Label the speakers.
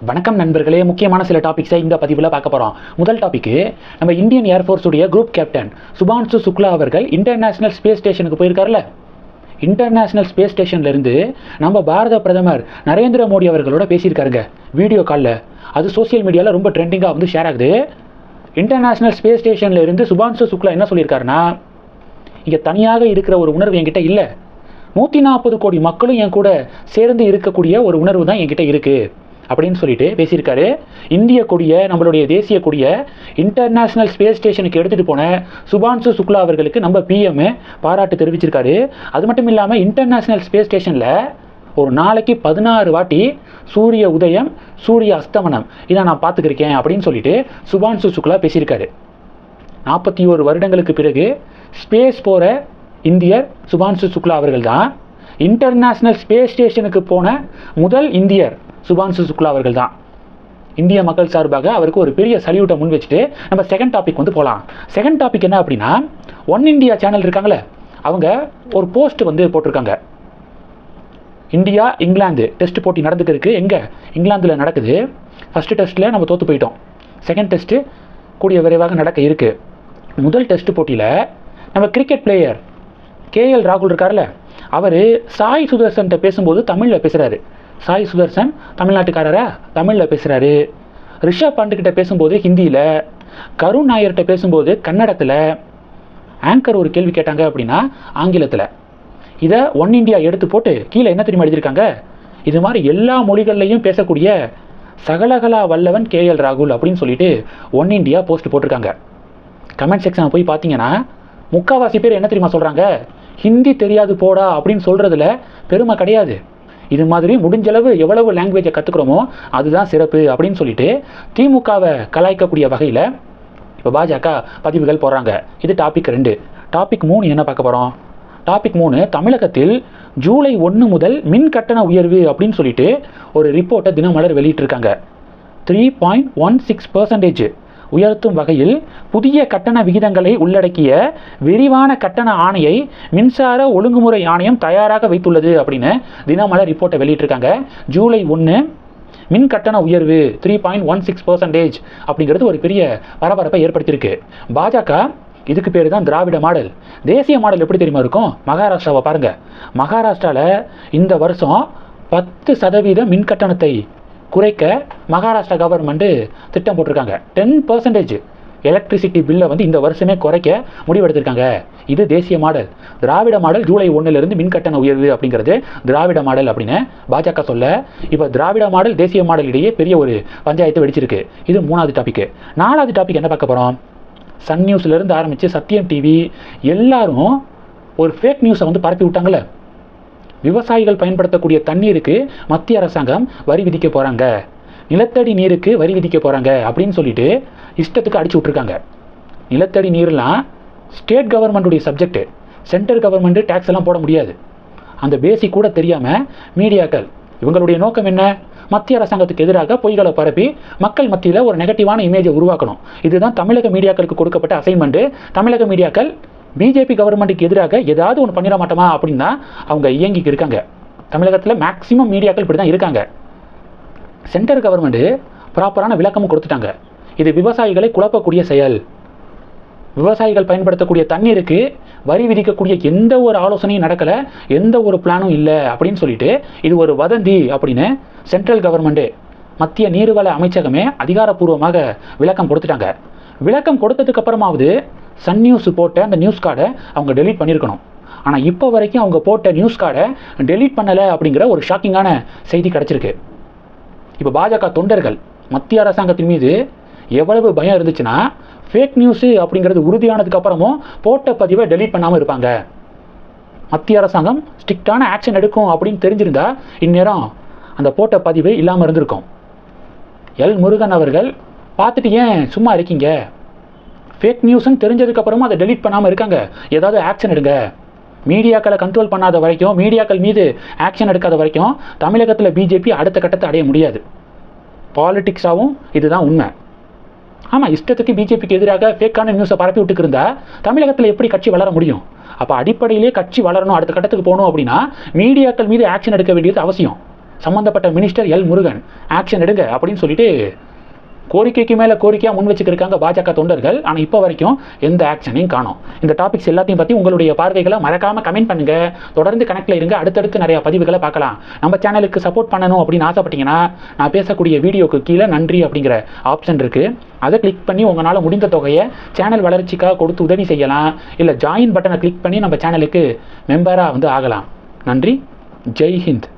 Speaker 1: வணக்கம் நண்பர்களே முக்கியமான சில டாபிக்ஸை இந்த பதிவில் பார்க்க போகிறோம் முதல் டாபிக்கு நம்ம இந்தியன் ஏர்ஃபோர்ஸுடைய குரூப் கேப்டன் சுபான்சு சுக்லா அவர்கள் இன்டர்நேஷ்னல் ஸ்பேஸ் ஸ்டேஷனுக்கு போயிருக்காருல்ல இன்டர்நேஷ்னல் ஸ்பேஸ் ஸ்டேஷன்லேருந்து நம்ம பாரத பிரதமர் நரேந்திர மோடி அவர்களோட பேசியிருக்காருங்க வீடியோ காலில் அது சோஷியல் மீடியாவில் ரொம்ப ட்ரெண்டிங்காக வந்து ஷேர் ஆகுது. இன்டர்நேஷ்னல் ஸ்பேஸ் ஸ்டேஷன்லேருந்து சுபான்சு சுக்லா என்ன சொல்லியிருக்காருன்னா இங்கே தனியாக இருக்கிற ஒரு உணர்வு என்கிட்ட இல்லை. நூற்றி நாற்பது கோடி மக்களும் என் கூட சேர்ந்து இருக்கக்கூடிய ஒரு உணர்வு தான் என்கிட்ட இருக்குது அப்படின்னு சொல்லிட்டு பேசியிருக்காரு. இந்திய கொடியை நம்மளுடைய தேசிய கொடியை இன்டர்நேஷனல் ஸ்பேஸ் ஸ்டேஷனுக்கு எடுத்துகிட்டு போன சுபான்சு சுக்லா அவர்களுக்கு நம்ம பிஎம் பாராட்டு தெரிவிச்சிருக்காரு. அது மட்டும் இல்லாமல் இன்டர்நேஷனல் ஸ்பேஸ் ஸ்டேஷனில் ஒரு நாளைக்கு பதினாறு வாட்டி சூரிய உதயம் சூரிய அஸ்தமனம். இதை நான் பார்த்துக்கிருக்கேன் அப்படின்னு சொல்லிட்டு சுபான்சு சுக்லா பேசியிருக்காரு. நாற்பத்தி ஒரு வருடங்களுக்கு பிறகு ஸ்பேஸ் போகிற இந்தியர் சுபான்சு சுக்லா அவர்கள் தான். இன்டர்நேஷ்னல் ஸ்பேஸ் ஸ்டேஷனுக்கு போன முதல் இந்தியர் சுபான்சு சுக்லா அவர்கள் தான் இந்திய மக்கள் சார்பாக அவருக்கு ஒரு பெரிய சல்யூட்டை முன் வச்சுட்டு நம்ம செகண்ட் டாபிக் வந்து போகலாம் செகண்ட் டாபிக் என்ன அப்படின்னா ஒன் இந்தியா சேனல் இருக்காங்களே அவங்க ஒரு போஸ்ட் வந்து போட்டிருக்காங்க. இந்தியா இங்கிலாந்து டெஸ்ட் போட்டி நடந்துக்கிறதுக்கு எங்கே? இங்கிலாந்தில் நடக்குது. ஃபஸ்ட்டு டெஸ்ட்டில் நம்ம தோற்று போயிட்டோம். செகண்ட் டெஸ்ட்டு கூடிய விரைவாக நடக்க இருக்குது முதல் டெஸ்ட் போட்டியில் நம்ம கிரிக்கெட் பிளேயர் கேஎல் ராகுல் இருக்கார்ல அவர் சாய் சுதர்சன்கிட்ட பேசும்போது தமிழில் பேசுகிறாரு சாய் சுதர்சன் தமிழ்நாட்டுக்காரரா? தமிழில் பேசுகிறாரு ரிஷப் பாண்டுக்கிட்ட பேசும்போது ஹிந்தியில் கருண் நாயர்கிட்ட பேசும்போது கன்னடத்தில். ஆங்கர் ஒரு கேள்வி கேட்டாங்க அப்படின்னா ஆங்கிலத்தில். இதை ஒன் இண்டியா எடுத்து போட்டு கீழே என்ன தெரியுமா எழுதியிருக்காங்க? இது மாதிரி எல்லா மொழிகள்லையும் பேசக்கூடிய சகலகலா வல்லவன் கேஎல் ராகுல் அப்படின்னு சொல்லிட்டு ஒன் இண்டியா போஸ்ட் போட்டிருக்காங்க. கமெண்ட் செக்ஷனை போய் பார்த்தீங்கன்னா முக்காவாசி பேர் என்ன தெரியுமா சொல்கிறாங்க ஹிந்தி தெரியாது போடா அப்படின்னு சொல்கிறதுல பெருமை கிடையாது. இது மாதிரி முடிஞ்சளவு எவ்வளவு லாங்குவேஜை கற்றுக்குறோமோ அதுதான் சிறப்பு அப்படின்னு சொல்லிட்டு திமுகவை கலாய்க்கக்கூடிய வகையில் இப்போ பாஜக பதிவுகள் போடுறாங்க. இது டாபிக் ரெண்டு. டாபிக் மூணு என்ன பார்க்க போகிறோம் டாபிக் மூணு தமிழகத்தில் ஜூலை ஒன்று முதல் மின் கட்டண உயர்வு அப்படின்னு சொல்லிட்டு ஒரு ரிப்போர்ட்டை தினமலர் வெளியிட்டிருக்காங்க. Three point one six percentage உயர்த்தும் வகையில் புதிய கட்டண விகிதங்களை உள்ளடக்கிய விரிவான கட்டண ஆணையை மின்சார ஒழுங்குமுறை ஆணையம் தயாராக வைத்துள்ளது அப்படின்னு தினமலர் ரிப்போர்ட்டை வெளியிட்டிருக்காங்க. ஜூலை ஒன்று மின் கட்டண உயர்வு three point one six percentage அப்படிங்கிறது ஒரு பெரிய பரபரப்பை ஏற்படுத்தியிருக்கு. பாஜக இதுக்கு பேர் தான் திராவிட மாடல். தேசிய மாடல் எப்படி தெரியுமா இருக்கும்? மகாராஷ்டிராவை பாருங்கள் மகாராஷ்டிராவில் இந்த வருஷம் பத்து சதவீத மின் கட்டணத்தை குறைக்க மகாராஷ்டிரா கவர்மெண்ட்டு திட்டம் போட்டிருக்காங்க. டென் பர்சன்டேஜ் எலக்ட்ரிசிட்டி பில்லை வந்து இந்த வருஷமே குறைக்க முடிவெடுத்திருக்காங்க. இது தேசிய மாடல். திராவிட மாடல் ஜூலை ஒன்றிலிருந்து மின் உயர்வு அப்படிங்கிறது திராவிட மாடல் அப்படின்னு பாஜக சொல்ல. இப்போ திராவிட மாடல் தேசிய மாடல் இடையே பெரிய ஒரு பஞ்சாயத்து வெடிச்சிருக்கு. இது மூணாவது டாபிக் நாலாவது டாபிக் என்ன பார்க்க போகிறோம் சன் நியூஸ்லேருந்து ஆரம்பித்து சத்தியம் டிவி எல்லாரும் ஒரு ஃபேக் நியூஸை வந்து பரப்பி விட்டாங்களே விவசாயிகள் பயன்படுத்தக்கூடிய தண்ணீருக்கு மத்திய அரசாங்கம் வரி விதிக்க போகிறாங்க நிலத்தடி நீருக்கு வரி விதிக்க போகிறாங்க அப்படின்னு சொல்லிட்டு இஷ்டத்துக்கு அடிச்சு விட்ருக்காங்க நிலத்தடி நீர்லாம் ஸ்டேட் கவர்மெண்ட்டுடைய சப்ஜெக்ட் சென்ட்ரல் கவர்மெண்ட்டு டேக்ஸ் எல்லாம் போட முடியாது. அந்த பேசிக் கூட தெரியாமல் மீடியாக்கள் இவங்களுடைய நோக்கம் என்ன? மத்திய அரசாங்கத்துக்கு எதிராக பொய்களை பரப்பி மக்கள் மத்தியில் ஒரு நெகட்டிவான இமேஜை உருவாக்கணும். இதுதான் தமிழக மீடியாக்களுக்கு கொடுக்கப்பட்ட அசைன்மெண்ட்டு தமிழக மீடியாக்கள் பிஜேபி கவர்மெண்ட்டுக்கு எதிராக ஏதாவது ஒன்று பண்ணிட மாட்டோமா அப்படின்னு தான் அவங்க இயங்கிக்கு இருக்காங்க. தமிழகத்தில் மேக்சிமம் மீடியாக்கள் இப்படி தான் இருக்காங்க. சென்ட்ரல் கவர்மெண்ட்டு ப்ராப்பரான விளக்கமும் கொடுத்துட்டாங்க. இது விவசாயிகளை குழப்பக்கூடிய செயல். விவசாயிகள் பயன்படுத்தக்கூடிய தண்ணீருக்கு வரி விதிக்கக்கூடிய எந்த ஒரு ஆலோசனையும் நடக்கலை எந்த ஒரு பிளானும் இல்லை அப்படின்னு சொல்லிட்டு இது ஒரு வதந்தி அப்படின்னு சென்ட்ரல் கவர்மெண்ட்டு மத்திய நீர்வள அமைச்சகமே அதிகாரப்பூர்வமாக விளக்கம் கொடுத்துட்டாங்க. விளக்கம் கொடுத்ததுக்கு அப்புறமாவது சன் நியூஸ் போட்ட அந்த நியூஸ் கார்டை அவங்க டெலீட் பண்ணியிருக்கணும் ஆனால் இப்போ வரைக்கும் அவங்க போட்ட நியூஸ் கார்டை டெலீட் பண்ணலை அப்படிங்கிற ஒரு ஷாக்கிங்கான செய்தி கிடச்சிருக்கு. இப்போ பாஜக தொண்டர்கள் மத்திய அரசாங்கத்தின் மீது எவ்வளவு பயம் இருந்துச்சுன்னா ஃபேக் நியூஸு அப்படிங்கிறது உறுதியானதுக்கு அப்புறமும் போட்ட பதிவை டெலீட் பண்ணாமல் இருப்பாங்க. மத்திய அரசாங்கம் ஸ்ட்ரிக்டான ஆக்ஷன் எடுக்கும் அப்படின்னு தெரிஞ்சிருந்தா இந்நேரம் அந்த போட்ட பதிவு இல்லாமல் இருந்திருக்கும். எல் முருகன் அவர்கள் பார்த்துட்டு ஏன் சும்மா இருக்கீங்க? ஃபேக் நியூஸ்ன்னு தெரிஞ்சதுக்கப்புறமும் அதை டெலீட் பண்ணாமல் இருக்காங்க. ஏதாவது ஆக்ஷன் எடுங்க. மீடியாக்களை கண்ட்ரோல் பண்ணாத வரைக்கும் மீடியாக்கள் மீது ஆக்ஷன் எடுக்காத வரைக்கும் தமிழகத்தில் பிஜேபி அடுத்த கட்டத்தை அடைய முடியாது. பாலிட்டிக்ஸாகவும் இதுதான் உண்மை. ஆமாம் இஷ்டத்துக்கு பிஜேபிக்கு எதிராக ஃபேக்கான நியூஸை பரப்பி விட்டுக்கிருந்தா தமிழகத்தில் எப்படி கட்சி வளர முடியும்? அப்போ அடிப்படையிலே கட்சி வளரணும் அடுத்த கட்டத்துக்கு போகணும் அப்படின்னா மீடியாக்கள் மீது ஆக்ஷன் எடுக்க வேண்டியது அவசியம். சம்மந்தப்பட்ட மினிஸ்டர் எல் முருகன். ஆக்ஷன் எடுங்க அப்படின்னு சொல்லிட்டு கோரிக்கைக்கு மேலே கோரிக்கையாக முன் வச்சுக்கிருக்காங்க பாஜக தொண்டர்கள். ஆனால் இப்போ வரைக்கும் எந்த ஆக்ஷனையும் காணும். இந்த டாபிக்ஸ் எல்லாத்தையும் பற்றி உங்களுடைய பார்வைகளை மறக்காமல் கமெண்ட் பண்ணுங்கள் தொடர்ந்து கனெக்டில் இருங்க. அடுத்தடுத்து நிறையா பதிவுகளை பார்க்கலாம். நம்ம சேனலுக்கு சப்போர்ட் பண்ணணும் அப்படின்னு ஆசைப்பட்டீங்கன்னா நான் பேசக்கூடிய வீடியோக்கு கீழே நன்றி அப்படிங்கிற ஆப்ஷன் இருக்குது அதை கிளிக் பண்ணி உங்களால் முடிந்த தொகையை சேனல் வளர்ச்சிக்காக கொடுத்து உதவி செய்யலாம். இல்லை ஜாயின் பட்டனை கிளிக் பண்ணி நம்ம சேனலுக்கு மெம்பராக வந்து ஆகலாம். நன்றி. ஜெய் ஹிந்த்.